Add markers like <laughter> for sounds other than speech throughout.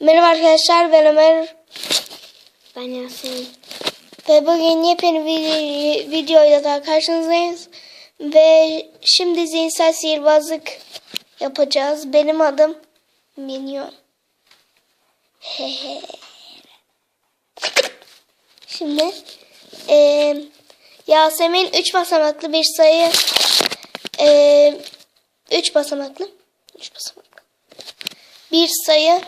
Merhaba arkadaşlar ben Ömer Ben Yasemin. ve bugün yepyeni bir videoyla daha karşınızdayız. Ve şimdi zihinsel sihirbazlık yapacağız. Benim adım Minyon. Hehe. <laughs> Şimdi eee Yasemin 3 basamaklı bir sayı eee 3 basamaklı 3 basamaklı bir sayı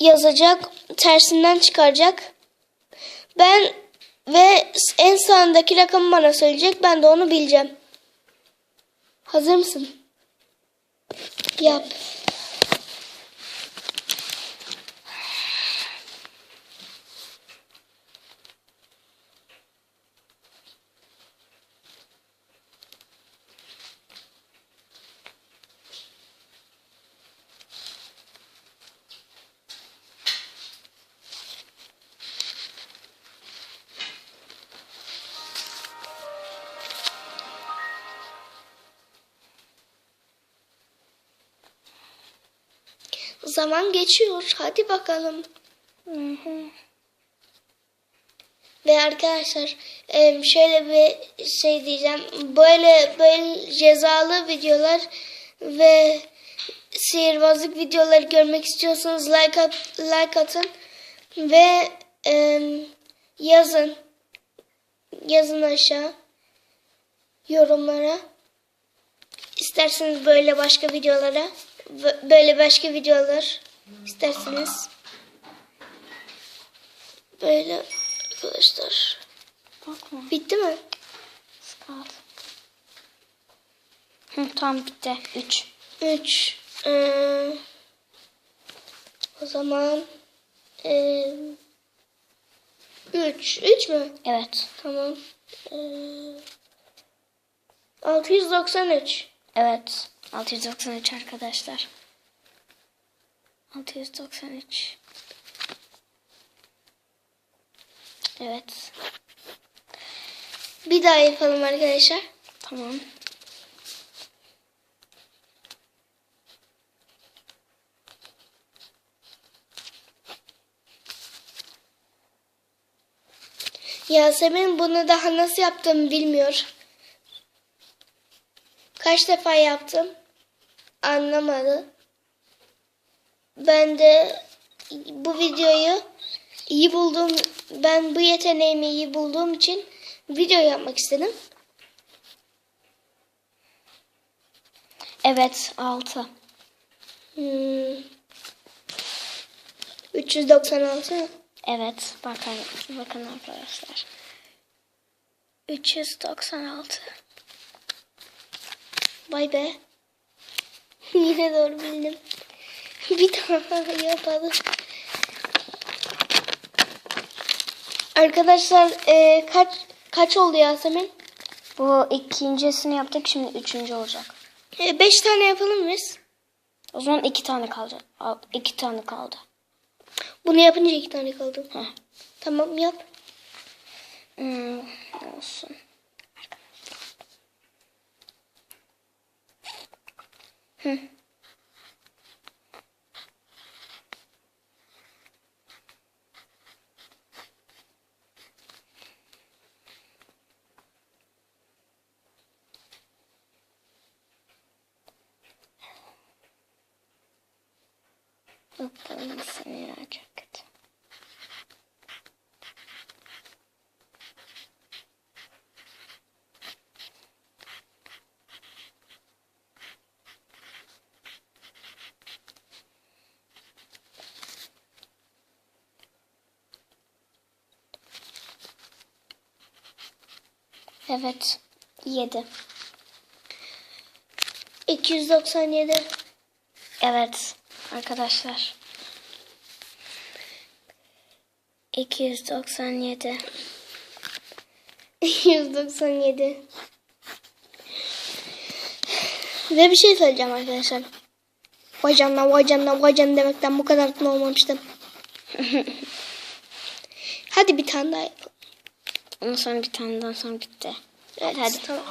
yazacak, tersinden çıkaracak. Ben ve en sağındaki rakamı bana söyleyecek. Ben de onu bileceğim. Hazır mısın? Yap. Zaman geçiyor. Hadi bakalım. Ve arkadaşlar şöyle bir şey diyeceğim. Böyle böyle cezalı videolar ve sihirbazlık videoları görmek istiyorsanız like at, like atın ve em, yazın. Yazın aşağı yorumlara. İsterseniz böyle başka videolara, böyle başka videolar isterseniz. Böyle arkadaşlar. Bakma. Bitti mi? Kal. Hı, tamam bitti. 3. 3 Ee, o zaman 3 3 mü? Evet. Tamam. Ee, 693 Evet. 693 arkadaşlar. 693. Evet. Bir daha yapalım arkadaşlar. Tamam. Yasemin bunu daha nasıl yaptığımı bilmiyor. Kaç defa yaptım? Anlamadı. Ben de bu videoyu iyi bulduğum, ben bu yeteneğimi iyi bulduğum için video yapmak istedim. Evet 6. Hmm. 396. Evet. Bakın, bakın arkadaşlar. 396. Vay be. <laughs> Yine doğru bildim. <laughs> Bir daha <laughs> yapalım. Arkadaşlar e, kaç kaç oldu Yasemin? Bu ikincisini yaptık şimdi üçüncü olacak. E, beş tane yapalım biz? O zaman iki tane kaldı. Al, iki tane kaldı. Bunu yapınca iki tane kaldı. Heh. Tamam yap. Hmm, olsun. Hı. Bakalım seni çok Evet. Yedi. 297. Evet arkadaşlar. 297. 197. Ve bir şey söyleyeceğim arkadaşlar. Canına vay canına demekten bu kadar olmamıştım. <laughs> Hadi bir tane daha yapalım. Ondan sonra bir tane daha sonra bitti. Evet, evet hadi. Tamam.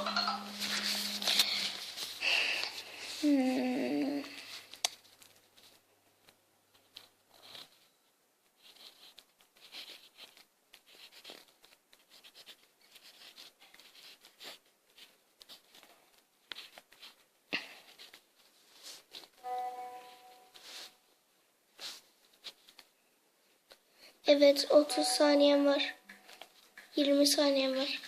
Evet 30 saniyen var. 20 saniyem var.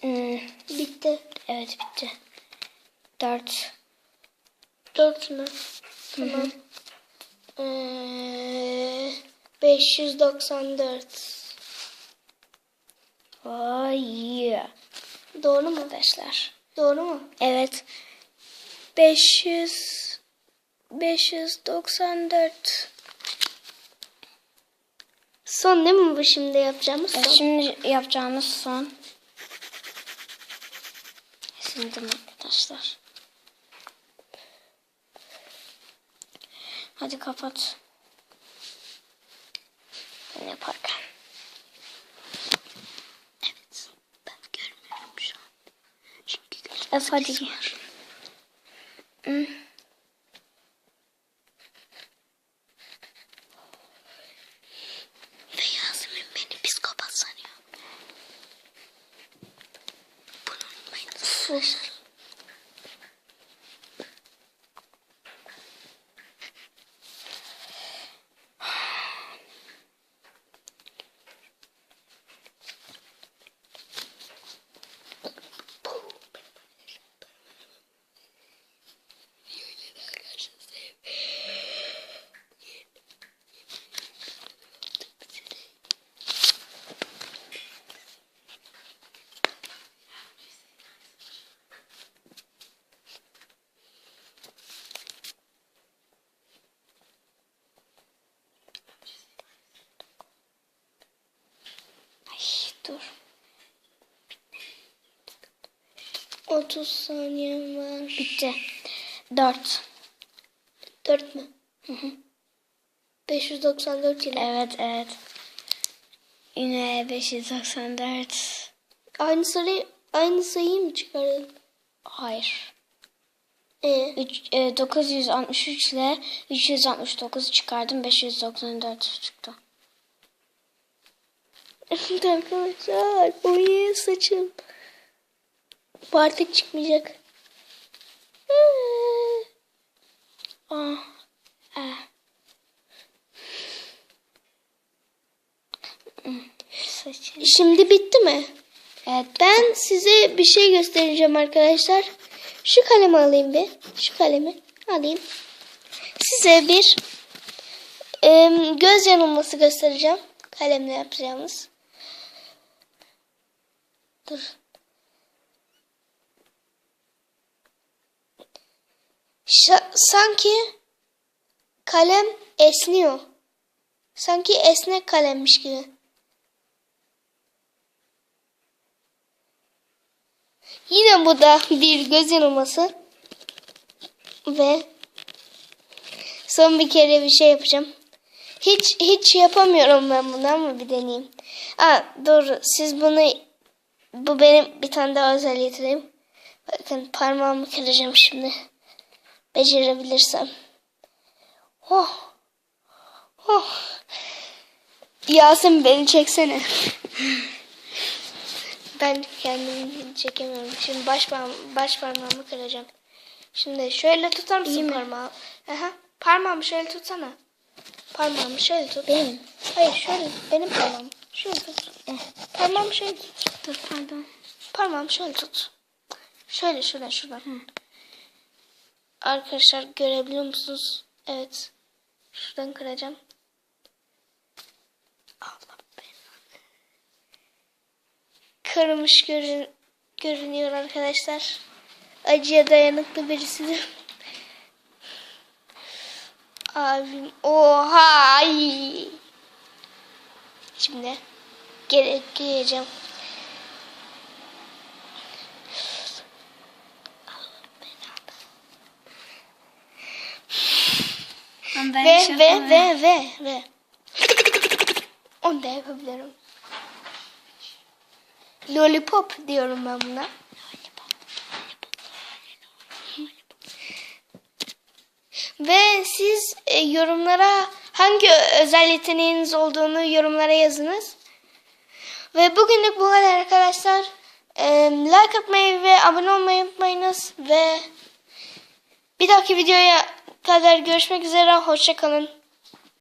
Hmm, Bitti. evet bitti. 4. 4 mü? Tamam. Ee, 594. Oh yeah. Doğru mu? Arkadaşlar. Doğru mu? Evet. 500 594. Son değil mi bu şimdi yapacağımız Evet, son? şimdi yapacağımız son. Sildim arkadaşlar. Hadi kapat. Ben yaparken. Evet. Ben görmüyorum şu an. Çünkü Evet hadi. Hmm. Ve Yasemin beni psikopat sanıyor. Bunu unutmayın. Sus. Ay dur. 30 saniyem var. Bitti. 4. 4 mü? 594 yine. Evet evet. Yine 594. Aynı sayı aynı sayıyı mı çıkardın? Hayır. Ee, Üç, e, 963 ile 369 çıkardım. 594 çıktı. Evet arkadaşlar iyi saçım. Bu artık çıkmayacak. Ee, Ah. Hmm, Saçım. Şimdi bitti mi? Evet. Ben size bir şey göstereceğim arkadaşlar. Şu kalemi alayım bir. Şu kalemi alayım. Size bir em, göz yanılması göstereceğim. Kalemle yapacağımız. Dur. Şa- sanki kalem esniyor. Sanki esnek kalemmiş gibi. Yine bu da bir göz yanılması. Ve son bir kere bir şey yapacağım. Hiç hiç yapamıyorum ben bunu ama bir deneyeyim. Aa doğru. Siz bunu bu benim bir tane daha özel yeteneğim. Bakın parmağımı kıracağım şimdi. Becerebilirsem. Oh. Oh. Yasin beni çeksene. Ben kendimi çekemiyorum. Şimdi baş, parma- baş parmağımı kıracağım. Şimdi şöyle tutar mısın İyi mi? parmağı? Aha. Parmağımı şöyle tutsana. Parmağımı şöyle tut. Benim. Hayır şöyle benim parmağım. Şöyle tut. Parmağımı şöyle tut. Dur pardon. Parmağımı şöyle tut. Şöyle şuradan şuradan. Arkadaşlar görebiliyor musunuz? Evet. Şuradan kıracağım. Allah belanı. Kırmış görün görünüyor arkadaşlar. Acıya dayanıklı birisidir. Abim oha ay. Şimdi geri gireceğim. Ben Ve şey ve ve ve ve. Onu da yapabilirim. Lollipop diyorum ben buna. Ve siz e, yorumlara hangi özel yeteneğiniz olduğunu yorumlara yazınız. Ve bugünlük bu kadar arkadaşlar. Like atmayı ve abone olmayı unutmayınız. Ve bir dahaki videoya kadar görüşmek üzere. Hoşçakalın.